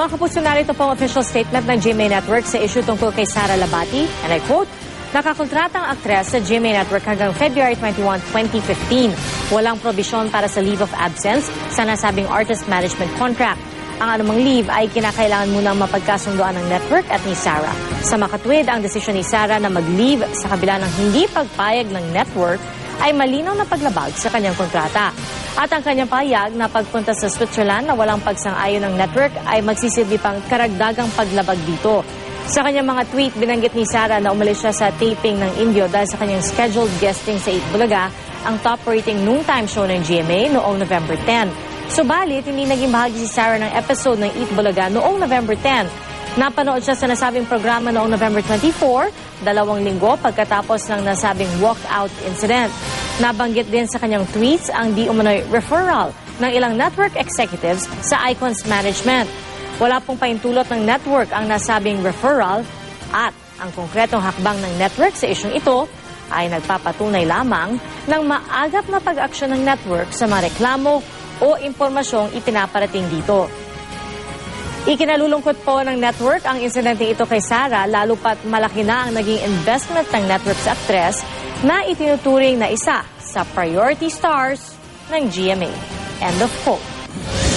Mga kapuso, narito po ang official statement ng GMA Network sa issue tungkol kay Sara Labati. And I quote, Nakakontratang aktres sa GMA Network hanggang February 21, 2015. Walang probisyon para sa leave of absence sa nasabing artist management contract. Ang anumang leave ay kinakailangan munang mapagkasundoan ng network at ni Sarah. Sa makatwid, ang desisyon ni Sarah na mag-leave sa kabila ng hindi pagpayag ng network ay malinaw na paglabag sa kanyang kontrata. At ang kanyang payag na pagpunta sa Switzerland na walang pagsang-ayon ng network ay magsisilbi pang karagdagang paglabag dito. Sa kanyang mga tweet, binanggit ni Sarah na umalis siya sa taping ng Indio dahil sa kanyang scheduled guesting sa 8 Bulaga, ang top rating noontime show ng GMA noong November 10. Subalit, hindi naging bahagi si Sarah ng episode ng Eat Bulaga noong November 10. Napanood siya sa nasabing programa noong November 24, dalawang linggo pagkatapos ng nasabing walkout incident. Nabanggit din sa kanyang tweets ang di umano'y referral ng ilang network executives sa Icons Management. Wala pong paintulot ng network ang nasabing referral at ang konkretong hakbang ng network sa isyong ito ay nagpapatunay lamang ng maagap na pag-aksyon ng network sa mga reklamo o impormasyong ipinaparating dito. Ikinalulungkot po ng network ang insidente ito kay Sarah lalo pat malaki na ang naging investment ng network sa aktres na itinuturing na isa sa priority stars ng GMA. End of quote.